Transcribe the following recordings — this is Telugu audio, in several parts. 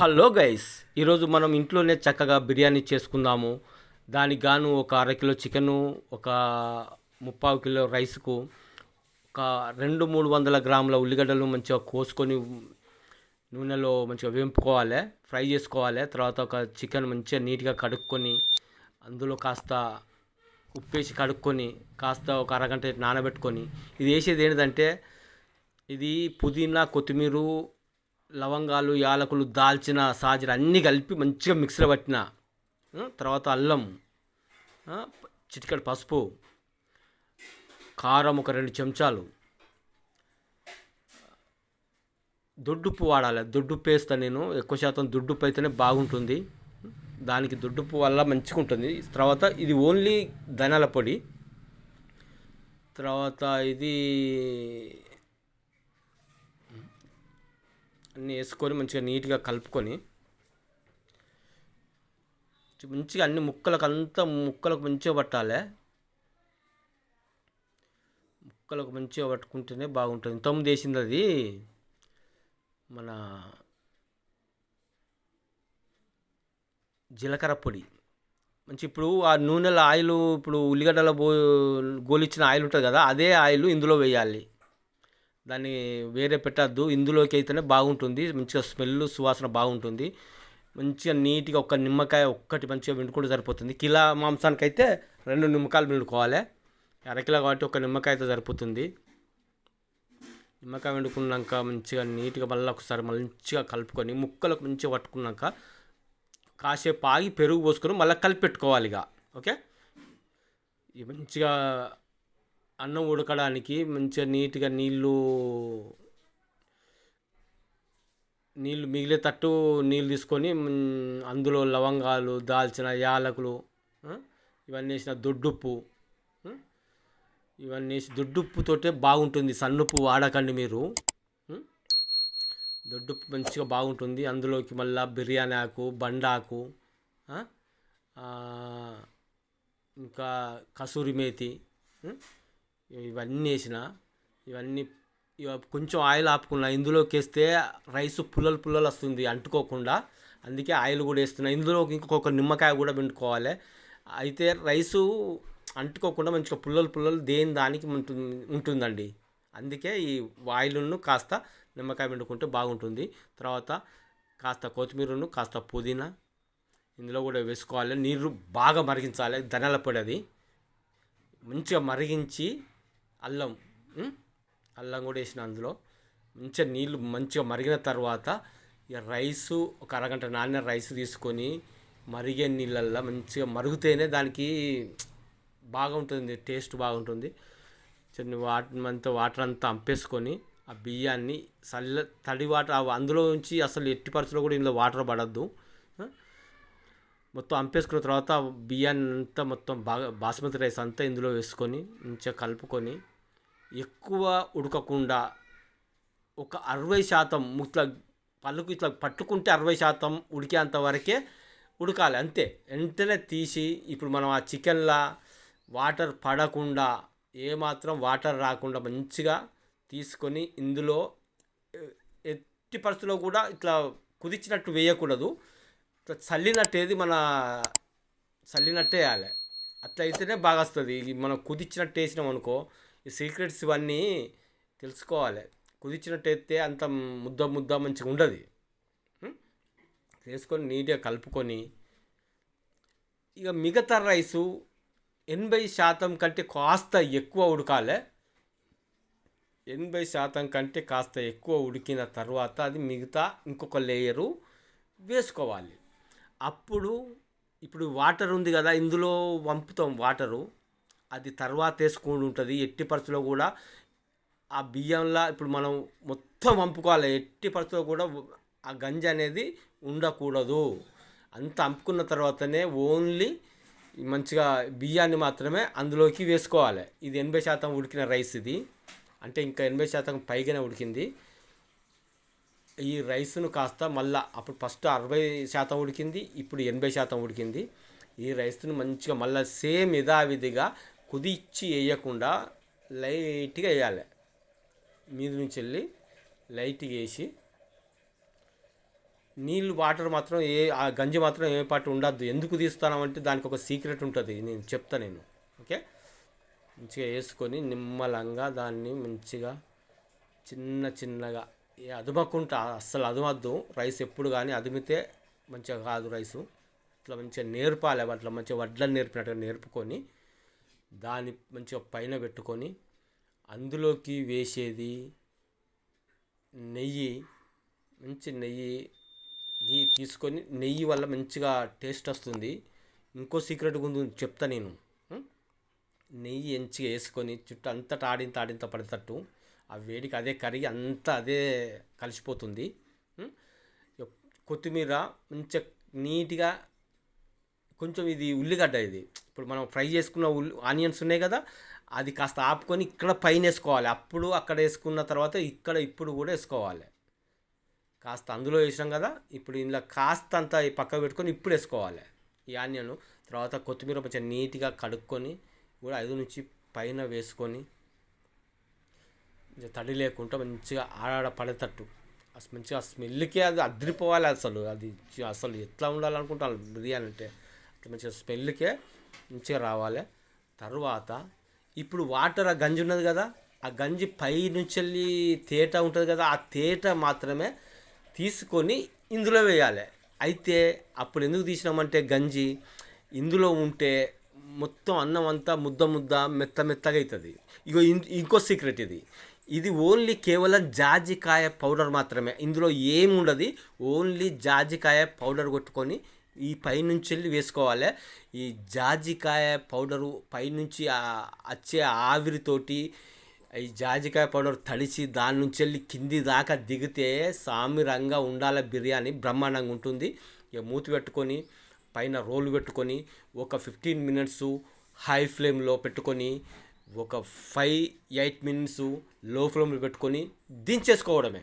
హలో గైస్ ఈరోజు మనం ఇంట్లోనే చక్కగా బిర్యానీ చేసుకుందాము. దానికి గాను ఒక అరకిలో చికెను ఒక ముప్పావు కిలో రైస్కు ఒక రెండు మూడు వందల గ్రాముల ఉల్లిగడ్డలు మంచిగా కోసుకొని నూనెలో మంచిగా వేంపుకోవాలి ఫ్రై చేసుకోవాలి. తర్వాత ఒక చికెన్ మంచిగా నీట్గా కడుక్కొని అందులో కాస్త ఉప్పేసి కడుక్కొని కాస్త ఒక అరగంట నానబెట్టుకొని ఇది వేసేది ఏంటంటే ఇది పుదీనా కొత్తిమీర లవంగాలు యాలకులు దాల్చిన సాజీర అన్నీ కలిపి మంచిగా మిక్సీలో పట్టిన తర్వాత అల్లం చిటికడ పసుపు కారం ఒక రెండు చెంచాలు. దొడ్డుప్పు వాడాలి. దొడ్డుప్పు వేస్తాను నేను. ఎక్కువ శాతం దొడ్డుప్పు అయితేనే బాగుంటుంది. దానికి దొడ్డుప్పు వల్ల మంచిగా ఉంటుంది. తర్వాత ఇది ఓన్లీ ధనాల పొడి. తర్వాత ఇది అన్నీ వేసుకొని మంచిగా నీట్గా కలుపుకొని మంచిగా అన్ని ముక్కలకు అంతా ముక్కలకు మంచిగా పట్టాలి. ముక్కలకు మంచిగా పట్టుకుంటేనే బాగుంటుంది. తొమ్మిది వేసింది అది మన జీలకర్ర పొడి. మంచి ఇప్పుడు ఆ నూనెల ఆయిల్ ఇప్పుడు ఉల్లిగడ్డలో బో గోలిచ్చిన ఆయిల్ ఉంటుంది కదా అదే ఆయిల్ ఇందులో వేయాలి. దాన్ని వేరే పెట్టద్దు. ఇందులోకి అయితేనే బాగుంటుంది. మంచిగా స్మెల్ సువాసన బాగుంటుంది. మంచిగా నీట్గా ఒక నిమ్మకాయ ఒక్కటి మంచిగా పిండుకుంటే సరిపోతుంది. కిలో మాంసానికి అయితే రెండు నిమ్మకాయలు పిండుకోవాలి. అరకిలో కాబట్టి ఒక నిమ్మకాయ అయితే సరిపోతుంది. నిమ్మకాయ వండుకున్నాక మంచిగా నీట్గా మళ్ళీ ఒకసారి మంచిగా కలుపుకొని ముక్కలకు మంచిగా పట్టుకున్నాక కాసేపు ఆగి పెరుగు పోసుకొని మళ్ళీ కలిపి పెట్టుకోవాలి ఇక. ఓకే? మంచిగా అన్నం ఉడకడానికి మంచిగా నీట్గా నీళ్ళు నీళ్ళు మిగిలేటట్టు నీళ్ళు తీసుకొని అందులో లవంగాలు దాల్చిన యాలకులు ఇవన్నీ వేసిన దొడ్డుప్పు ఇవన్నీ వేసి దొడ్డుప్పుతోటే బాగుంటుంది. సన్నుప్పు వాడకండి మీరు. దొడ్డుప్పు మంచిగా బాగుంటుంది. అందులోకి మళ్ళీ బిర్యానీ ఆకు బండాకు ఇంకా కసూరి మేతి ఇవన్నీ వేసిన ఇవన్నీ కొంచెం ఆయిల్ ఆపుకున్నా. ఇందులోకి వేస్తే రైస్ పుల్లలు పుల్లలు వస్తుంది అంటుకోకుండా. అందుకే ఆయిల్ కూడా వేస్తున్నా. ఇందులో ఇంకొక నిమ్మకాయ కూడా పిండుకోవాలి. అయితే రైసు అంటుకోకుండా మంచిగా పుల్లలు పుల్లలు దేని దానికి ఉంటుంది ఉంటుందండి. అందుకే ఈ ఆయిల్ను కాస్త నిమ్మకాయ పిండుకుంటే బాగుంటుంది. తర్వాత కాస్త కొత్తిమీరను కాస్త పుదీనా ఇందులో కూడా వేసుకోవాలి. నీరు బాగా మరిగించాలి. ధనల పొడి అది. మంచిగా మరిగించి అల్లం అల్లం కూడా వేసిన అందులో. మంచిగా నీళ్ళు మంచిగా మరిగిన తర్వాత ఇక రైసు ఒక అరగంట నానిన రైస్ తీసుకొని మరిగే నీళ్ళల్లో మంచిగా మరుగుతేనే దానికి బాగా ఉంటుంది టేస్ట్ బాగుంటుంది. చిన్న వాటర్ అంతా వాటర్ అంతా అంపేసుకొని ఆ బియ్యాన్ని చల్ల తడి వాటర్ అందులో నుంచి అసలు ఎట్టి పరిస్థితుల్లో కూడా ఇందులో వాటర్ పడద్దు మొత్తం అంపేసుకున్న తర్వాత బియ్యాన్ని అంతా మొత్తం బాగా బాస్మతి రైస్ అంతా ఇందులో వేసుకొని మంచిగా కలుపుకొని ఎక్కువ ఉడకకుండా ఒక అరవై శాతం ఇట్లా పళ్ళుకు ఇట్లా పట్టుకుంటే అరవై శాతం ఉడికేంత వరకే ఉడకాలి అంతే. వెంటనే తీసి ఇప్పుడు మనం ఆ చికెన్లా వాటర్ పడకుండా ఏమాత్రం వాటర్ రాకుండా మంచిగా తీసుకొని ఇందులో ఎట్టి పరిస్థితుల్లో కూడా ఇట్లా కుదిచ్చినట్టు వేయకూడదు. ఇట్లా చల్లినట్టేది మన చల్లినట్టే వేయాలి. అట్లా అయితేనే బాగా వస్తుంది మనం కుదిచ్చినట్టు వేసినాం అనుకో ఈ సీక్రెట్స్ ఇవన్నీ తెలుసుకోవాలి. కుదిచినట్టయితే అంత ముద్ద ముద్ద మంచిగా ఉండదు. వేసుకొని నీట్గా కలుపుకొని ఇక మిగతా రైసు ఎనభై శాతం కంటే కాస్త ఎక్కువ ఉడకాలి. ఎనభై శాతం కంటే కాస్త ఎక్కువ ఉడికిన తర్వాత అది మిగతా ఇంకొక లేయరు వేసుకోవాలి. అప్పుడు ఇప్పుడు వాటర్ ఉంది కదా ఇందులో వంపుతాం వాటరు. అది తర్వాత వేసుకుని ఉంటుంది. ఎట్టి పరిస్థితుల్లో కూడా ఆ బియ్యంలో ఇప్పుడు మనం మొత్తం అంపుకోవాలి ఎట్టి పరిస్థితుల్లో కూడా ఆ గంజి అనేది ఉండకూడదు. అంత అంపుకున్న తర్వాతనే ఓన్లీ మంచిగా బియ్యాన్ని మాత్రమే అందులోకి వేసుకోవాలి. ఇది ఎనభై శాతం ఉడికిన రైస్ ఇది. అంటే ఇంకా ఎనభై శాతం పైగానే ఉడికింది. ఈ రైస్ను కాస్త మళ్ళా అప్పుడు ఫస్ట్ అరవై శాతం ఉడికింది. ఇప్పుడు ఎనభై శాతం ఉడికింది. ఈ రైస్ను మంచిగా మళ్ళీ సేమ్ యథావిధిగా కుదిచ్చి వేయకుండా లైట్గా వేయాలి. మీద నుంచి వెళ్ళి లైట్గా వేసి నీళ్ళు వాటర్ మాత్రం ఏ ఆ గంజి మాత్రం ఏ పాటు ఉండద్దు. ఎందుకు తీస్తానంటే దానికి ఒక సీక్రెట్ ఉంటుంది. నేను చెప్తా నేను. ఓకే? మంచిగా వేసుకొని నిమ్మలంగా దాన్ని మంచిగా చిన్న చిన్నగా ఏ అదుమకుంటా అస్సలు అదుమద్దు. రైస్ ఎప్పుడు కానీ అదిమితే మంచిగా కాదు రైసు. ఇట్లా మంచిగా నేర్పాలి. అట్లా మంచిగా వడ్లను నేర్పినట్టుగా నేర్పుకొని దాన్ని మంచిగా పైన పెట్టుకొని అందులోకి వేసేది నెయ్యి మంచి నెయ్యి గీ తీసుకొని నెయ్యి వల్ల మంచిగా టేస్ట్ వస్తుంది. ఇంకో సీక్రెట్ ఉంది చెప్తా నేను. నెయ్యి ఎంచిగా వేసుకొని చుట్టూ అంతటా ఆడింత ఆడింత పడేటట్టు ఆ వేడికి అదే కరిగి అంతా అదే కలిసిపోతుంది. కొత్తిమీర మంచిగా నీట్గా కొంచెం ఇది ఉల్లిగడ్డ ఇది. ఇప్పుడు మనం ఫ్రై చేసుకున్న ఉల్లి ఆనియన్స్ ఉన్నాయి కదా అది కాస్త ఆపుకొని ఇక్కడ పైన వేసుకోవాలి. అప్పుడు అక్కడ వేసుకున్న తర్వాత ఇక్కడ ఇప్పుడు కూడా వేసుకోవాలి. కాస్త అందులో వేసాం కదా ఇప్పుడు ఇందులో కాస్త అంతా పక్కకు పక్క పెట్టుకొని ఇప్పుడు వేసుకోవాలి. ఈ ఆనియన్ తర్వాత కొత్తిమీర కొంచెం నీట్గా కడుక్కొని కూడా ఐదు నుంచి పైన వేసుకొని తడి లేకుండా మంచిగా ఆడ పడేటట్టు. అసలు మంచిగా స్మెల్కి స్మెల్కే అది అద్రిపోవాలి అసలు. అది అసలు ఎట్లా ఉండాలనుకుంటాను బిర్యానీ అంటే. మంచిగా స్మెల్కే మంచిగా రావాలి. తర్వాత ఇప్పుడు వాటర్ ఆ గంజి ఉన్నది కదా ఆ గంజి పై నుంచి వెళ్ళి తేట ఉంటుంది కదా ఆ తేట మాత్రమే తీసుకొని ఇందులో వేయాలి. అయితే అప్పుడు ఎందుకు తీసినామంటే గంజి ఇందులో ఉంటే మొత్తం అన్నం అంతా ముద్ద ముద్ద మెత్త మెత్తగా అవుతుంది ఇగో ఇంకో సీక్రెట్ ఇది. ఇది ఓన్లీ కేవలం జాజికాయ పౌడర్ మాత్రమే. ఇందులో ఏముండదు? ఓన్లీ జాజికాయ పౌడర్ కొట్టుకొని ఈ పైనుంచి వెళ్ళి వేసుకోవాలి. ఈ జాజికాయ పౌడరు పైనుంచి వచ్చే ఆవిరితోటి ఈ జాజికాయ పౌడర్ తడిచి దాని నుంచి వెళ్ళి కింది దాకా దిగితే సామిరంగా ఉండాలి బిర్యానీ బ్రహ్మాండంగా ఉంటుంది. ఇక మూతి పెట్టుకొని పైన రోల్ పెట్టుకొని ఒక ఫిఫ్టీన్ మినిట్స్ హై ఫ్లేమ్లో పెట్టుకొని ఒక ఫైవ్ ఎయిట్ మినిట్స్లో ఫ్లేమ్లో పెట్టుకొని దించేసుకోవడమే.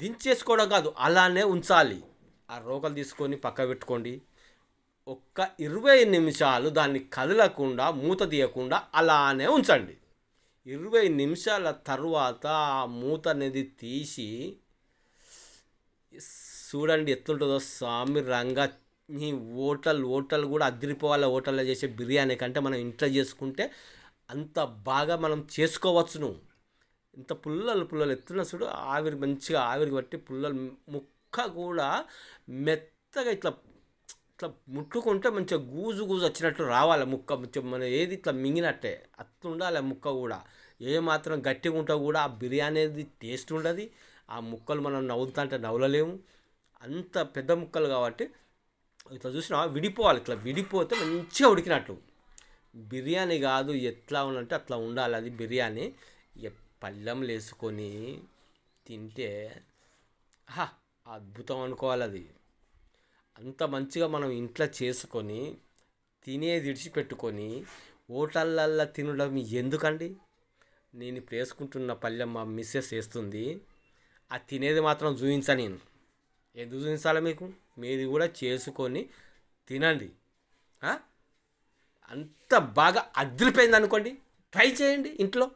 దించేసుకోవడం కాదు అలానే ఉంచాలి. ఆ రోకలు తీసుకొని పక్క పెట్టుకోండి. ఒక్క ఇరవై నిమిషాలు దాన్ని కదలకుండా మూత తీయకుండా అలానే ఉంచండి. ఇరవై నిమిషాల తర్వాత ఆ మూత అనేది తీసి చూడండి ఎట్లుంటుందో స్వామి రంగా. ఈ హోటల్ హోటల్ కూడా అదిరిపోవాల? హోటల్లో చేసే బిర్యానీ కంటే మనం ఇంట్లో చేసుకుంటే అంత బాగా మనం చేసుకోవచ్చును. ఇంత పుల్లలు పుల్లలు ఎత్తున చూడు ఆవిరి మంచిగా ఆవిరి పట్టి పుల్లలు ముక్క కూడా మెత్తగా ఇట్లా ఇట్లా ముట్టుకుంటే మంచిగా గూజు గూజు వచ్చినట్టు రావాలి ముక్క. మంచిగా మనం ఏది ఇట్లా మింగినట్టే. అట్లా ఉండాలి ఆ ముక్క కూడా ఏ మాత్రం గట్టిగా ఉంటా కూడా ఆ బిర్యానీ అనేది టేస్ట్ ఉండదు. ఆ ముక్కలు మనం నవ్వుతా అంటే నవ్వలేము అంత పెద్ద ముక్కలు కాబట్టి ఇట్లా చూసినా విడిపోవాలి. ఇట్లా విడిపోతే మంచిగా ఉడికినట్టు. బిర్యానీ కాదు ఎట్లా ఉందంటే అట్లా ఉండాలి అది బిర్యానీ. ఇక పళ్ళెంలు వేసుకొని తింటే హా అద్భుతం అనుకోవాలి అది అంత మంచిగా మనం ఇంట్లో చేసుకొని తినేది విడిచిపెట్టుకొని హోటళ్ళల్లో తినడం ఎందుకండి? నేను ఇప్పుడు వేసుకుంటున్న పళ్ళెం మా మిస్సెస్ వేస్తుంది. ఆ తినేది మాత్రం చూపించా నేను. ఎందుకు చూపించాలి మీకు? మీది కూడా చేసుకొని తినండి. అంత బాగా అదిరిపోయింది అనుకోండి ట్రై చేయండి ఇంట్లో.